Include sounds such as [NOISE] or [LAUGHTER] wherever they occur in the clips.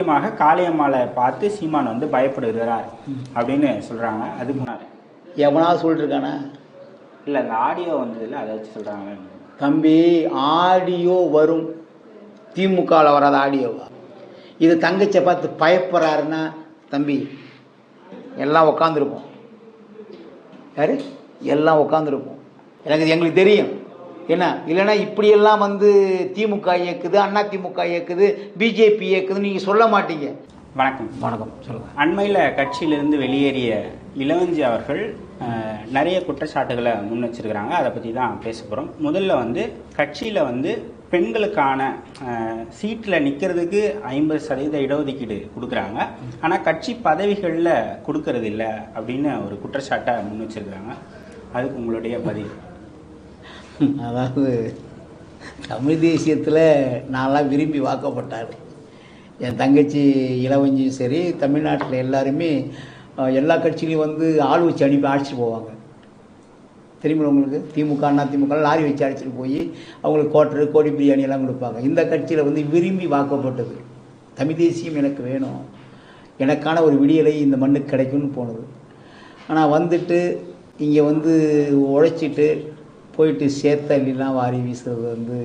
முக்கியமாக காளியம்மாளை பார்த்து சீமான் வந்து பயப்படுகிறார் அப்படின்னு சொல்றாங்க. அதுக்கு முன்னாடி. எவனாவது சொல்லிட்டுருக்கானா? இல்ல இந்த ஆடியோ வந்ததுல அதை வச்சு சொல்றாங்க. தம்பி ஆடியோ வரும். திமுகவில் வராத ஆடியோவா? இது தங்கச்சியை பார்த்து பயப்படுறாருன்னா தம்பி எல்லாம் உக்காந்துருப்போம் யாரு? எல்லாம் உக்காந்துருப்போம் எனக்கு எங்களுக்கு தெரியும். என்ன இல்லைன்னா இப்படியெல்லாம் வந்து திமுக இயக்குது அண்ணா திமுக இயக்குது பிஜேபி இயக்குதுன்னு நீங்கள் சொல்ல மாட்டீங்க. வணக்கம். வணக்கம் சொல்லுங்கள் அண்மையில் கட்சியிலிருந்து வெளியேறிய இளவஞ்சி அவர்கள் நிறைய குற்றச்சாட்டுகளை முன் வச்சிருக்கிறாங்க அதை பற்றி தான் பேச போகிறோம் முதல்ல வந்து கட்சியில் வந்து பெண்களுக்கான சீட்டில் நிற்கிறதுக்கு ஐம்பது சதவீத இடஒதுக்கீடு கொடுக்குறாங்க. ஆனால் கட்சி பதவிகளில் கொடுக்கறது இல்ல அப்படின்னு ஒரு குற்றச்சாட்டை முன் வச்சிருக்கிறாங்க அதுக்கு உங்களுடைய பதில். [LAUGHS] அதாவது தமிழ் தேசியத்தில் நான்லாம் விரும்பி வாக்கப்பட்டார். என் தங்கச்சி இளவஞ்சியும் சரி தமிழ்நாட்டில் எல்லாருமே எல்லா கட்சியிலையும் வந்து ஆள் வச்சு அனுப்பி அழைச்சிட்டு போவாங்க. திரும்ப உங்களுக்கு? திமுக அண்ணா திமுக லாரி வச்சு அழைச்சிட்டு போய் அவங்களுக்கு கோட்டரு கோடி பிரியாணி எல்லாம் கொடுப்பாங்க. இந்த கட்சியில் வந்து விரும்பி வாக்கப்பட்டது. தமிழ் தேசியம் எனக்கு வேணும். எனக்கான ஒரு விடியலை இந்த மண்ணுக்கு கிடைக்கும்னு போனது. ஆனால் வந்துட்டு இங்கே வந்து உழைச்சிட்டு போயிட்டு சேத்தள்ளிலாம் வாரி வீசுறது வந்து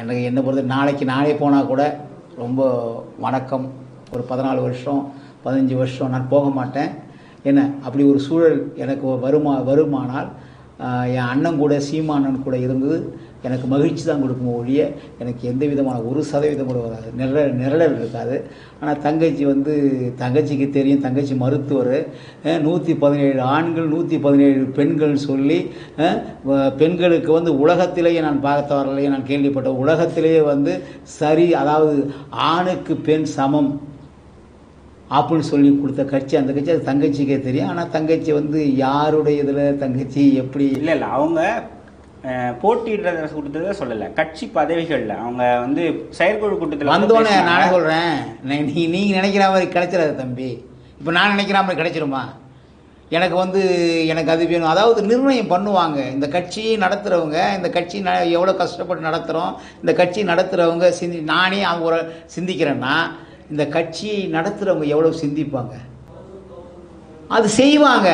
எனக்கு என்ன பொறுத்த நாளைக்கு நானே போனால் கூட ரொம்ப வணக்கம். ஒரு பதினாலு வருஷம் பதினஞ்சு வருஷம் நான் போக மாட்டேன். என்ன அப்படி ஒரு சூழல் எனக்கு வருமா வருமானால் என் அண்ணன் கூட சீமானன் கூட இருந்தது. எனக்கு மகிழ்ச்சி தான் கொடுக்கும் ஒழிய எனக்கு எந்த விதமான ஒரு சதவீதம் கூட வராது. நிழல் நிழல் இருக்காது. ஆனால் தங்கச்சி வந்து தங்கச்சிக்கு தெரியும் தங்கச்சி மருத்துவர். நூற்றி பதினேழு ஆண்கள் நூற்றி பதினேழு பெண்கள் சொல்லி பெண்களுக்கு வந்து உலகத்திலேயே நான் பார்த்த வரலையே நான் கேள்விப்பட்ட உலகத்திலேயே வந்து சரி அதாவது ஆணுக்கு பெண் சமம் அப்படின்னு சொல்லி கொடுத்த கட்சி அந்த கட்சி அது தங்கச்சிக்கே தெரியும். ஆனால் தங்கச்சி வந்து யாருடைய இதில் தங்கச்சி எப்படி இல்லை இல்லை அவங்க போட்டியிடுறத கொடுத்ததை சொல்லலை. கட்சி பதவிகளில். அவங்க வந்து செயற்குழு கூட்டத்தில் வந்து வந்தோடனே. நானே சொல்கிறேன் நீ நீங்கள் நினைக்கிற மாதிரி கிடைச்சிடாது தம்பி. இப்போ நான் நினைக்கிற மாதிரி கிடைச்சிருமா எனக்கு வந்து எனக்கு அது வேணும். அதாவது நிர்ணயம் பண்ணுவாங்க. இந்த கட்சியை நடத்துகிறவங்க இந்த கட்சி ந எவ்வளோ கஷ்டப்பட்டு நடத்துகிறோம் இந்த கட்சி நடத்துகிறவங்க சிந்தி நானே அவங்க ஒரு சிந்திக்கிறேன்னா இந்த கட்சியை நடத்துகிறவங்க எவ்வளோ சிந்திப்பாங்க? அது செய்வாங்க.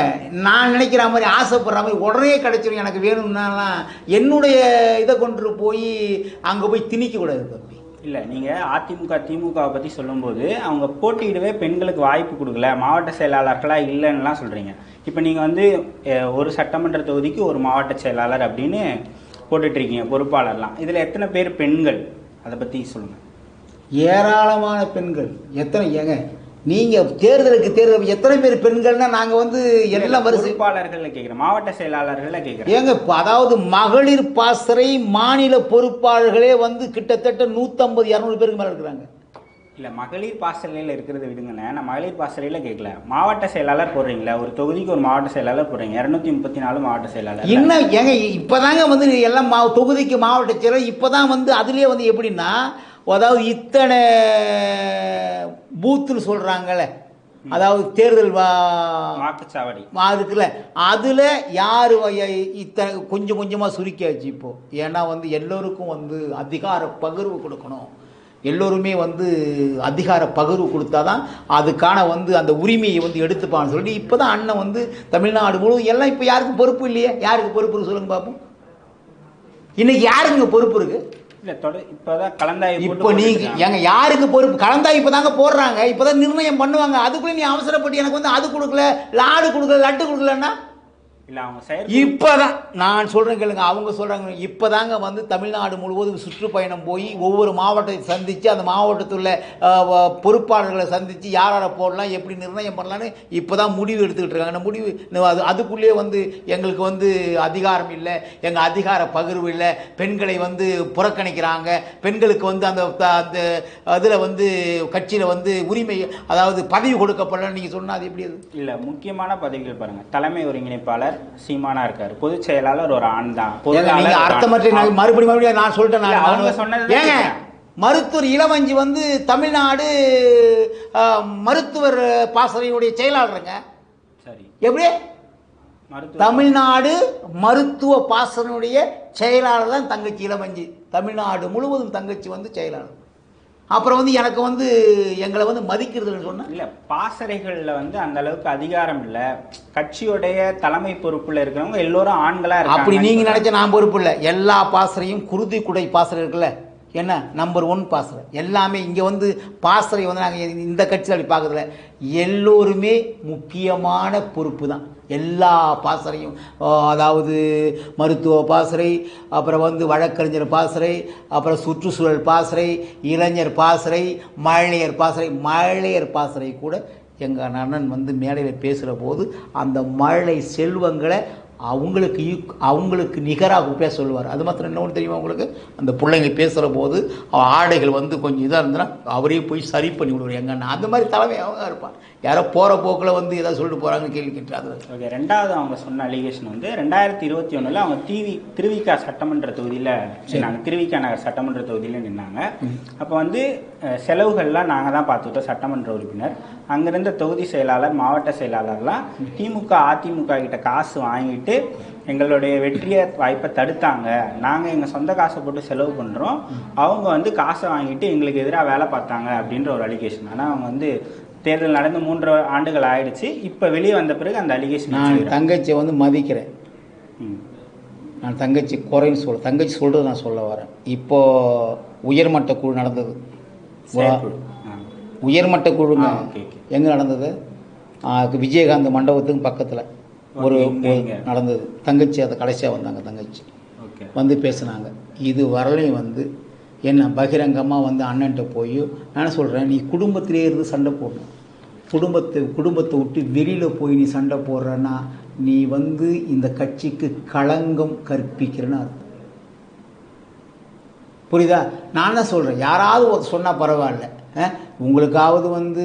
நான் நினைக்கிற மாதிரி ஆசைப்படுற மாதிரி உடனே கிடைச்சிரும். எனக்கு வேணும்னாலாம் என்னுடைய இதை கொண்டு போய் அங்கே போய் திணிக்க கூடாது தம்பி இல்லை நீங்கள் அதிமுக திமுகவை பற்றி சொல்லும்போது அவங்க போட்டியிடவே பெண்களுக்கு வாய்ப்பு கொடுக்கல. மாவட்ட செயலாளர்களாக இல்லைன்னுலாம் சொல்கிறீங்க இப்போ நீங்கள் வந்து ஒரு சட்டமன்ற தொகுதிக்கு ஒரு மாவட்ட செயலாளர் அப்படின்னு போட்டுட்ருக்கீங்க பொறுப்பாளர்லாம். இதில் எத்தனை பேர் பெண்கள்? அதை பற்றி சொல்லுங்கள் ஏராளமான பெண்கள். எத்தனை? ஏங்க நீங்கள் தேர்தலுக்கு தேர்தல் எத்தனை பேர் பெண்கள்னா நாங்கள் வந்து வரிசை பொறுப்பாளர்களை கேட்குறேன் மாவட்ட செயலாளர்களை கேட்குறேன் ஏங்க இப்ப அதாவது மகளிர் பாசறை மாநில பொறுப்பாளர்களே வந்து கிட்டத்தட்ட நூற்றம்பது இரநூறு பேருக்கு மேலே இருக்கிறாங்க. இல்லை மகளிர் பாசறையில் இருக்கிறத விடுங்கண்ணே நான் மகளிர் பாசறையில் கேட்கல மாவட்ட செயலாளர் போடுறீங்களா? ஒரு தொகுதிக்கு ஒரு மாவட்ட செயலாளர் போடுறீங்க. இரநூத்தி முப்பத்தி நாலு மாவட்ட செயலாளர். இன்னும் ஏங்க இப்போதாங்க வந்து எல்லாம் மா தொகுதிக்கு மாவட்ட செயலர் இப்போ தான் வந்து அதுலேயே வந்து எப்படின்னா அதாவது இத்தனை பூத்துன்னு சொல்கிறாங்கல்ல அதாவது தேர்தல் வாக்குச்சாவடி. இருக்குல்ல அதில் யார் இத்தனை கொஞ்சம் கொஞ்சமாக சுருக்கியாச்சு இப்போது ஏன்னா வந்து எல்லோருக்கும் வந்து அதிகார பகிர்வு கொடுக்கணும். எல்லோருமே வந்து அதிகார பகிர்வு கொடுத்தா தான் அதுக்கான வந்து அந்த உரிமையை வந்து எடுத்துப்பான்னு சொல்லிட்டு இப்போ தான் அண்ணன் வந்து தமிழ்நாடு முழுவதும் எல்லாம் இப்போ யாருக்கும் பொறுப்பு இல்லையே? யாருக்கு பொறுப்பு சொல்லுங்க பார்ப்போம் இன்னைக்கு யாருக்குங்க பொறுப்பு இருக்கு? இல்லை இப்போதான் கலந்தாய்வு போட்டு இப்போ நீங்க போட்டுருக்காங்க. ஏங்க யாருக்கு பொறுப்பு? கலந்தா இப்பதாங்க போடுறாங்க. இப்பதான் நிர்ணயம் பண்ணுவாங்க. அதுக்குள்ள நீ அவசரப்பட்டு எனக்கு வந்து அது கொடுக்கல லாடு கொடுக்கல லட்டு கொடுக்கலன்னா? இப்பதான் நான் சொல்றேன் கேளுங்க அவங்க சொல்றாங்க இப்பதாங்க வந்து தமிழ்நாடு முழுவதும் சுற்றுப்பயணம் போய் ஒவ்வொரு மாவட்டத்தை சந்திச்சு அந்த மாவட்டத்தில் பொறுப்பாளர்களை சந்திச்சு யார் யாரை போடலாம் எப்படி நிர்ணயம் பண்ணலான்னு இப்பதான் முடிவு எடுத்துக்கிட்டு இருக்காங்க. அந்த முடிவு அது அதுக்குள்ளேயே வந்து எங்களுக்கு வந்து அதிகாரம் இல்லை எங்க அதிகார பகிர்வு இல்லை பெண்களை வந்து புறக்கணிக்கிறாங்க பெண்களுக்கு வந்து அந்த அந்த அதுல வந்து கட்சியில வந்து உரிமை அதாவது பதவி கொடுக்கப்படலன்னு நீங்க சொன்னா அது எப்படி அது? இல்ல முக்கியமான பதவிகள் பாருங்க தலைமை ஒருங்கிணைப்பாளர் சீமானா இருக்காரு. பொதுச் செயலாளர் ஒரு ஆண் தான். அர்த்தமற்ற மறுபடியும் மறுபடியும் நான் சொல்லிட்டேன் அவங்க ஏங்க. மருத்துவர் இளவஞ்சி வந்து தமிழ்நாடு மருத்துவர் பாசறையுடைய செயலாளருங்க. சரி. எப்படி? தமிழ்நாடு மருத்துவ பாசனுடைய செயலாளர் தான் தங்கச்சி இளவஞ்சி. தமிழ்நாடு முழுவதும் தங்கச்சி வந்து செயலாளர். அப்புறம் வந்து எனக்கு வந்து எங்களை வந்து மதிக்கிறதுன்னு சொன்னா? இல்ல பாசறைகள்ல வந்து அந்த அளவுக்கு அதிகாரம் இல்ல. கட்சியுடைய தலைமை பொறுப்புல இருக்கிறவங்க எல்லோரும் ஆண்களா அப்படி இருக்காங்க நீங்க நினைச்ச நான் பொறுப்பு இல்லை. எல்லா பாசறையும் குருதி குடை பாசறை இருக்குல்ல? என்ன? நம்பர் ஒன் பாசறை. எல்லாமே இங்கே வந்து பாசறை வந்து நாங்கள் இந்த கட்சியில் அப்படி பார்க்கறதில்ல எல்லோருமே முக்கியமான பொறுப்பு தான். எல்லா பாசறையும் அதாவது மருத்துவ பாசறை அப்புறம் வந்து வழக்கறிஞர் பாசறை அப்புறம் சுற்றுச்சூழல் பாசறை இளைஞர் பாசறை மழையர் பாசறை மழையர் பாசறை கூட எங்கள் அண்ணன் வந்து மேடையில் பேசுகிற போது அந்த மழை செல்வங்களை அவங்களுக்கு அவங்களுக்கு நிகராக பேச சொல்லுவார். அது மாத்திரம் இன்னொன்று தெரியுமா உங்களுக்கு? அந்த பிள்ளைங்க பேசுகிற போது ஆடைகள் வந்து கொஞ்சம் இதாக இருந்ததுன்னா அவரே போய் சரி பண்ணி விடுவார். எங்க அண்ணன் அந்த மாதிரி தலைமை அவங்க இருப்பார் யாரோ போகிற போக்கில் வந்து ஏதாவது சொல்லிட்டு போகிறாங்கன்னு கேள்வி கேட்டாரு. ஓகே ரெண்டாவது அவங்க சொன்ன அலிகேஷன் வந்து ரெண்டாயிரத்தி இருபத்தி ஒண்ணுல அவங்க டிவி திருவிக்கா சட்டமன்ற தொகுதியில நின்னாங்க. திருவிக்கா நகர் சட்டமன்ற தொகுதியில நின்னாங்க. அப்போ வந்து செலவுகள்லாம் நாங்க தான் பார்த்துக்கிட்டோம் சட்டமன்ற உறுப்பினர். அங்கிருந்த தொகுதி செயலாளர் மாவட்ட செயலாளர்லாம் திமுக அதிமுக கிட்ட காசு வாங்கிட்டு எங்களுடைய வெற்றிய வாய்ப்பை தடுத்தாங்க. நாங்க எங்க சொந்த காசை போட்டு செலவு பண்றோம். அவங்க வந்து காசை வாங்கிட்டு எங்களுக்கு எதிராக வேலை பார்த்தாங்க அப்படின்ற ஒரு அலிகேஷன் ஆனா அவங்க வந்து தேர்தல் நடந்து மூன்று ஆண்டுகள் ஆயிடுச்சு. இப்ப வெளியே வந்த பிறகு அந்த அலிகேஷன் நான் தங்கச்சியை வந்து மதிக்கிறேன். நான் தங்கச்சி குறைன்னு சொல்ல தங்கச்சி சொல்கிறது நான் சொல்ல வரேன். இப்போ உயர்மட்ட குழு நடந்தது. உயர்மட்ட குழுங்க. எங்கே நடந்தது? விஜயகாந்த் மண்டபத்துக்கு பக்கத்தில். ஒரு. நடந்தது. தங்கச்சி அதை கடைசியாக வந்தாங்க தங்கச்சி. வந்து பேசுனாங்க. இது வரலையும் வந்து என்ன பகிரங்கமாக வந்து அண்ணன்ட்ட போய் நான் சொல்கிறேன் நீ குடும்பத்திலே இருந்து சண்டை போடணும் குடும்பத்தை குடும்பத்தை விட்டு வெளியில் போய் நீ சண்டை போடுறன்னா நீ வந்து இந்த கட்சிக்கு களங்கம் கற்பிக்கிறேன்னு அர்த்தம். புரியுதா? நான் தான் சொல்கிறேன் யாராவது சொன்னால் பரவாயில்ல. உங்களுக்காவது வந்து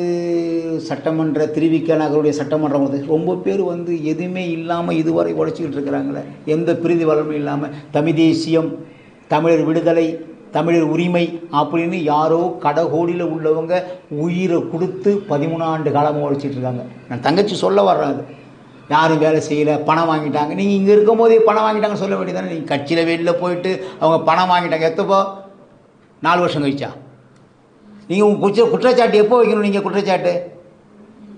சட்டமன்ற திருவிக்க நகருடைய சட்டமன்றம் வந்து ரொம்ப பேர் வந்து எதுவுமே இல்லாமல் இதுவரை உழைச்சிக்கிட்டு இருக்கிறாங்களே. எந்த பிரிதி வளமும் இல்லாமல் தமிழ் தேசியம் தமிழர் விடுதலை தமிழர் உரிமை அப்படின்னு யாரோ கடகோடியில் உள்ளவங்க உயிரை கொடுத்து பதிமூணு ஆண்டு காலமாக உழைச்சிட்டு இருக்காங்க. நான் தங்கச்சி சொல்ல வர்றேன் அது. யாரும் வேலை செய்யலை பணம் வாங்கிட்டாங்க. நீங்கள் இங்கே இருக்கும் போதே பணம் வாங்கிட்டாங்கன்னு சொல்ல வேண்டியதானே நீங்கள் கட்சியில் வெளியில் போயிட்டு அவங்க பணம் வாங்கிட்டாங்க. எத்தப்போ? நாலு வருஷம் கழிச்சா? நீங்கள் உங்கள் குற்ற குற்றச்சாட்டு எப்போ வைக்கணும் நீங்கள் குற்றச்சாட்டு?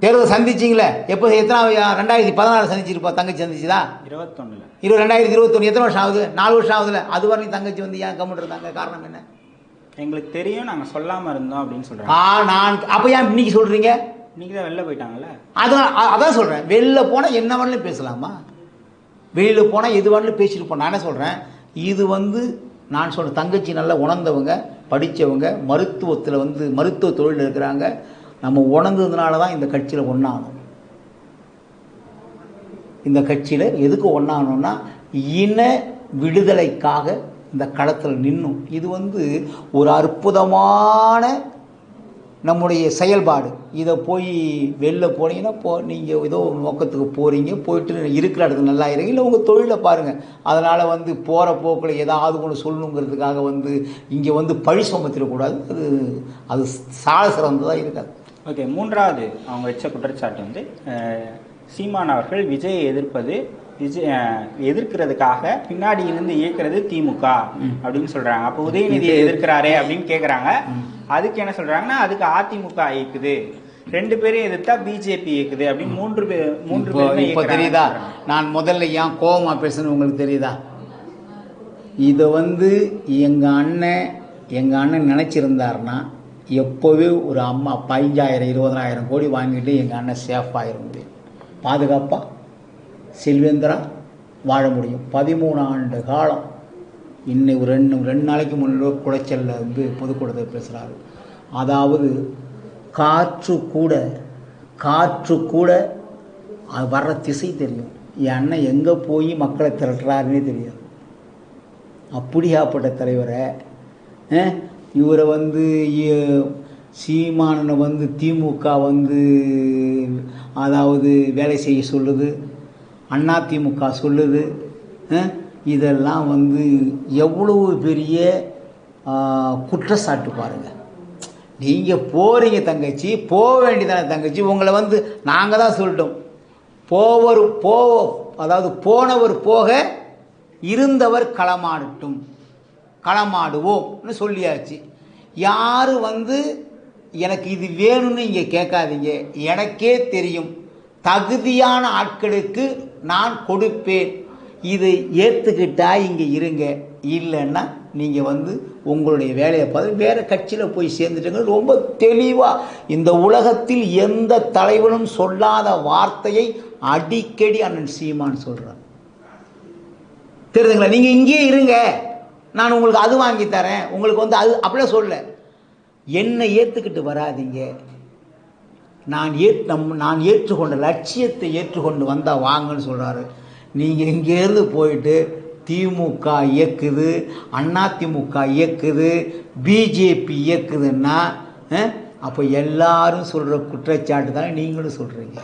தேர்தல் சந்திச்சிங்களே எப்போ எத்தனை ரெண்டாயிரத்தி பதினாறு சந்திச்சிருப்பா தங்கச்சி சந்திச்சுதா? இருபத்தொன்னுல. இருபது ரெண்டாயிரத்தி இருபத்தொன்று எத்தனை வருஷம் ஆகுது? நாலு வருஷம் ஆகுதுல அது வரையும் தங்கச்சி வந்து ஏன் கம்முன்னு இருந்தாங்க? காரணம் என்ன? எங்களுக்கு தெரியும் நாங்க சொல்லாம இருந்தோம் அப்படின்னு சொல்றாங்க. ஆ நான் அப்போ ஏன் இன்னைக்கு சொல்கிறீங்க இன்னைக்கு தான் வெளில போயிட்டாங்கல்ல? அதான் அதான் சொல்கிறேன் வெளில போனால் என்ன வேணாலும் பேசலாமா? வெளியில் போனால் எது வேணாலும் பேசிட்டு நான் என்ன சொல்கிறேன் இது வந்து நான் சொல்ற தங்கச்சி நல்லா உணர்ந்தவங்க படித்தவங்க மருத்துவத்தில் வந்து மருத்துவ தொழில் இருக்கிறாங்க நம்ம உணர்ந்ததுனால தான் இந்த கட்சியில் ஒன்றாகணும் இந்த கட்சியில் எதுக்கு ஒன்றாகணும்னா இன விடுதலைக்காக இந்த களத்தில் நின்னும். இது வந்து ஒரு அற்புதமான நம்முடைய செயல்பாடு. இதை போய் வெளில போனீங்கன்னா போ நீங்கள் ஏதோ ஒரு நோக்கத்துக்கு போகிறீங்க போயிட்டு இருக்கிற இடத்துல நல்லா இருங்க. இல்லை உங்கள் தொழிலை பாருங்கள் அதனால் வந்து போகிற போக்கில் ஏதாவது ஒன்று சொல்லணுங்கிறதுக்காக வந்து இங்கே வந்து பழி சுமத்திடக்கூடாது. அது அது சால சிறந்ததாக இருக்காது. ஓகே மூன்றாவது அவங்க வச்ச குற்றச்சாட்டு வந்து சீமான் அவர்கள் விஜயை எதிர்ப்பது விஜய் எதிர்க்கிறதுக்காக பின்னாடி இருந்து இயக்குறது திமுக அப்படின்னு சொல்றாங்க. அப்போ உதயநிதியை எதிர்க்கிறாரே அப்படின்னு கேக்குறாங்க. அதுக்கு என்ன சொல்றாங்கன்னா அதுக்கு அதிமுக இயக்குது. ரெண்டு பேரும் எதிர்த்தா பிஜேபி இயக்குது அப்படின்னு மூன்று பேர் மூன்று பேருமே இப்போ தெரியுதா. நான் முதல்ல ஏன் கோவமா பேசுன்னு உங்களுக்கு தெரியுதா? இதை வந்து எங்கள் அண்ணன் எங்கள் அண்ணன் நினச்சிருந்தாருன்னா எப்போவே ஒரு அம்மா பதினஞ்சாயிரம் இருபதாயிரம் கோடி வாங்கிட்டு எங்கள் அண்ணன் சேஃப் ஆகிட முடியும். பாதுகாப்பாக செல்வேந்திரா வாழ முடியும். பதிமூணு ஆண்டு காலம் இன்னை ஒரு ரெண்டு ரெண்டு நாளைக்கு முன்னே குளைச்சலில் வந்து பொதுக்கூடத்தில் பேசுகிறாரு அதாவது காற்று கூட காற்று கூட அது வர்ற திசை தெரியும். என் அண்ணன் எங்கே போய் மக்களை திரட்டுறாருன்னே தெரியாது. அப்படியாப்பட்ட தலைவரை இவரை வந்து சீமானனை வந்து திமுக வந்து அதாவது வேலை செய்ய சொல்லுது அண்ணா திமுக சொல்லுது இதெல்லாம் வந்து எவ்வளவு பெரிய குற்றச்சாட்டு பாருங்கள் நீங்கள் போகிறீங்க தங்கச்சி போக வேண்டியதானே தங்கச்சி உங்களை வந்து நாங்கள் தான் சொல்லிட்டோம். போவர் போ அதாவது போனவர் போக இருந்தவர் களமாடட்டும் களமாடுவோம்னு சொல்லியாச்சு. யார் வந்து எனக்கு இது வேணும்னு இங்கே கேட்காதீங்க. எனக்கே தெரியும். தகுதியான ஆட்களுக்கு நான் கொடுப்பேன். இது ஏற்றுக்கிட்டா இங்கே இருங்க. இல்லைன்னா நீங்கள் வந்து உங்களுடைய வேலையை பார்த்து வேறு கட்சியில் போய் சேர்ந்துட்டுங்க. ரொம்ப தெளிவாக இந்த உலகத்தில் எந்த தலைவனும் சொல்லாத வார்த்தையை அடிக்கடி அண்ணன் சீமான் சொல்கிறார் தெரியுதுங்களா? நீங்கள் இங்கேயே இருங்க. நான் உங்களுக்கு அது வாங்கி தரேன். உங்களுக்கு வந்து அது அப்படியே சொல்ல என்னை ஏற்றுக்கிட்டு வராதீங்க. நான் ஏ நம் நான் ஏற்றுக்கொண்ட லட்சியத்தை ஏற்றுக்கொண்டு வந்தால் வாங்கன்னு சொல்கிறாரு நீங்கள் இங்கேருந்து போயிட்டு திமுக இயக்குது அதிமுக இயக்குது பிஜேபி இயக்குதுன்னா அப்போ எல்லாரும் சொல்கிற குற்றச்சாட்டு தானே நீங்களும் சொல்கிறீங்க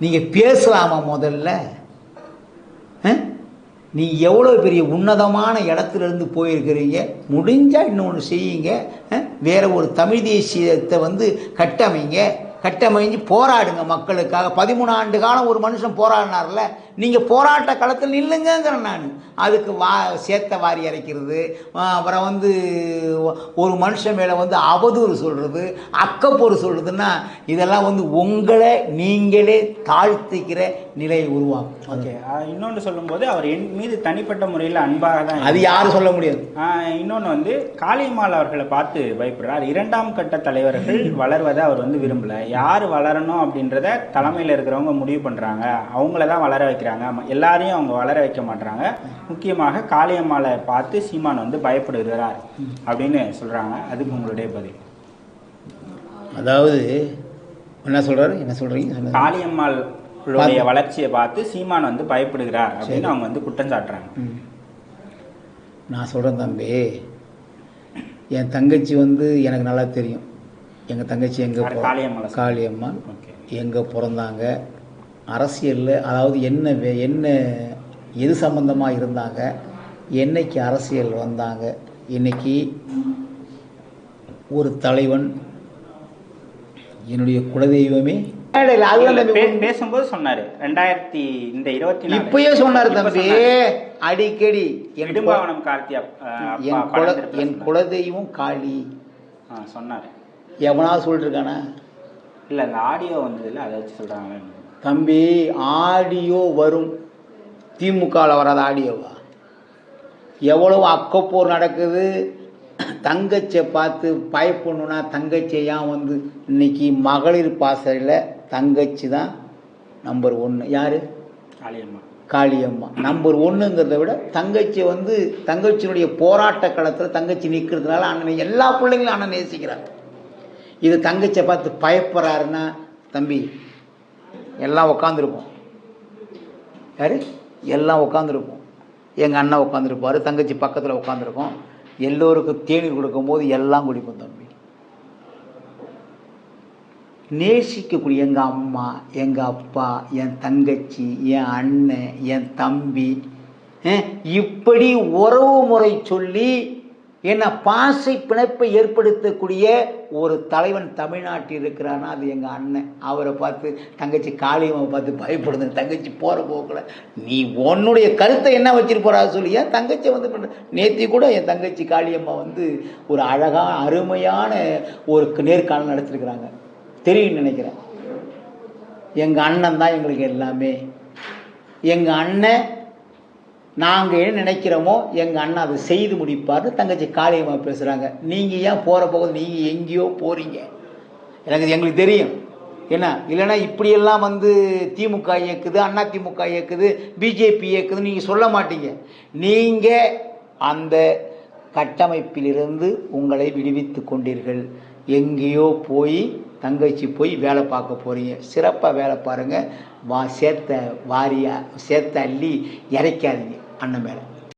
நீங்கள் பேசலாமா முதல்ல? நீ எவ்வளோ பெரிய உன்னதமான இடத்துல இருந்து போயிருக்கிறீங்க? முடிஞ்சால் இன்னொன்று செய்யுங்க. வேறு ஒரு தமிழ் தேசியத்தை வந்து கட்டமைங்க. கட்டமைஞ்சு போராடுங்க மக்களுக்காக. பதிமூணு ஆண்டு காலம் ஒரு மனுஷன் போராடினார்ல நீங்கள் போராட்ட களத்தில் நில்லுங்கங்கிறேன் நான். அதுக்கு வா சேத்த வாரி அரைக்கிறது அஹ் அப்புறம் வந்து ஒரு மனுஷன் மேலே வந்து அவதூறு சொல்கிறது அக்கப்பொரு சொல்கிறதுன்னா இதெல்லாம் வந்து உங்களை நீங்களே தாழ்த்திக்கிற நிலையை உருவாக்கும். ஓகே. இன்னொன்று சொல்லும்போது அவர் என் மீது தனிப்பட்ட முறையில் அன்பாக தான் அது யாரும் சொல்ல முடியாது. இன்னொன்று வந்து காளியம்மாள் அவர்களை பார்த்து பயப்படுறார். இரண்டாம் கட்ட தலைவர்கள் வளர்வதை அவர் வந்து விரும்பல. யார் வளரணும் அப்படின்றத தலைமையில் இருக்கிறவங்க முடிவு பண்ணுறாங்க அவங்கள தான் வளர வைக்கிறாங்க. எல்லாரையும் அவங்க வளர வைக்க மாட்றாங்க. முக்கியமாக காளியம்மாளை பார்த்து சீமான் வந்து பயப்படுகிறார் அப்படின்னு சொல்கிறாங்க அதுக்கு உங்களுடைய பதில். அதாவது என்ன சொல்றாரு? என்ன சொல்றீங்க சொல்லுங்க. காளியம்மாளுடைய வளர்ச்சியை பார்த்து சீமான் வந்து பயப்படுகிறார் அப்படின்னு அவங்க வந்து குற்றம் சாட்டுறாங்க. நான் சொல்கிறேன் தம்பி என் தங்கச்சி வந்து எனக்கு நல்லா தெரியும். எங்கள் தங்கச்சி எங்கே யார்? காளியம்மாளை சொல்றீங்க? காளியம்மாள் ஓகே. எங்கே பிறந்தாங்க. அரசியலில் அதாவது என்ன வே- என்ன எது சம்பந்தமாக இருந்தாங்க என்னைக்கு அரசியல் வந்தாங்க இன்னைக்கு ஒரு தலைவன் என்னுடைய குலதெய்வமே. பேசும்போது சொன்னாரு. ரெண்டாயிரத்தி இந்த இருபத்தி இப்பயே சொன்னார் தம்பி. அடிக்கடி என். குலதெய்வம் காளி. சொன்னாரு. எவனாவது சொல்லிட்டு இருக்கானா இல்ல இந்த ஆடியோ வந்தது இல்ல அதை வச்சு சொல்றாங்க. தம்பி ஆடியோ வரும். திமுகவில் வராத ஆடியோவா எவ்வளவு அக்கப்போர் நடக்குது? தங்கச்சியை பார்த்து பயப்படணுன்னா தங்கச்சியை ஏன் வந்து இன்னைக்கு மகளிர் பாசறையில் தங்கச்சி தான் நம்பர் ஒன்று யார்? காளியம்மா. காளியம்மா. நம்பர் ஒன்றுங்கிறத விட தங்கச்சி வந்து தங்கச்சியினுடைய போராட்ட களத்தில் தங்கச்சி நிற்கிறதுனால அண்ணனை எல்லா பிள்ளைங்களும் அண்ணன் நேசிக்கிறாங்க. இது தங்கச்சியை பார்த்து பயப்படுறாருன்னா தம்பி எல்லாம் உட்காந்துருப்போம் யார்? எல்லாம் உட்காந்துருப்போம் எங்கள் அண்ணன் உட்காந்துருப்பார் தங்கச்சி பக்கத்தில் உட்காந்துருக்கோம் எல்லோருக்கும் தேநீர் கொடுக்கும்போது எல்லாம் குடிப்போம் தம்பி. நேசிக்கக்கூடிய எங்கள் அம்மா எங்கள் அப்பா என் தங்கச்சி என் அண்ணன் என் தம்பி இப்படி உறவு முறை சொல்லி ஏன்னா பாசை பிணைப்பை ஏற்படுத்தக்கூடிய ஒரு தலைவன் தமிழ்நாட்டில் இருக்கிறான்னா அது எங்கள் அண்ணன். அவரை பார்த்து தங்கச்சி காளியம்மாவை பார்த்து பயப்படுது. தங்கச்சி போகிற போக்கில் நீ உன்னுடைய கருத்தை என்ன வச்சுட்டு சொல்லி என் தங்கச்சி வந்து பண்ண நேத்தி கூட என் தங்கச்சி காளியம்மா வந்து ஒரு அழகான அருமையான ஒரு நேர்காணல் நடத்திருக்கிறாங்க. தெரியும்னு நினைக்கிறேன். எங்கள் அண்ணன் தான் எங்களுக்கு எல்லாமே. எங்கள் அண்ணன் நாங்கள் என்ன நினைக்கிறோமோ எங்கள் அண்ணா அதை செய்து முடிப்பார்னு தங்கச்சி காளியம்மா பேசுகிறாங்க நீங்கள் ஏன் போகிற போகுது? நீங்கள் எங்கேயோ போகிறீங்க எனக்கு எங்களுக்கு தெரியும். என்ன இல்லைன்னா இப்படியெல்லாம் வந்து திமுக இயக்குது அண்ணா திமுக இயக்குது பிஜேபி இயக்குதுன்னு நீங்கள் சொல்ல மாட்டீங்க. நீங்கள் அந்த கட்டமைப்பிலிருந்து உங்களை விடுவித்து கொண்டீர்கள். எங்கேயோ போய் தங்கச்சி போய் வேலை பார்க்க போகிறீங்க சிறப்பாக வேலை பாருங்கள் வா சேர்த்த வாரியா சேர்த்த அள்ளி இறைக்காதீங்க. අන්න බැලුවා.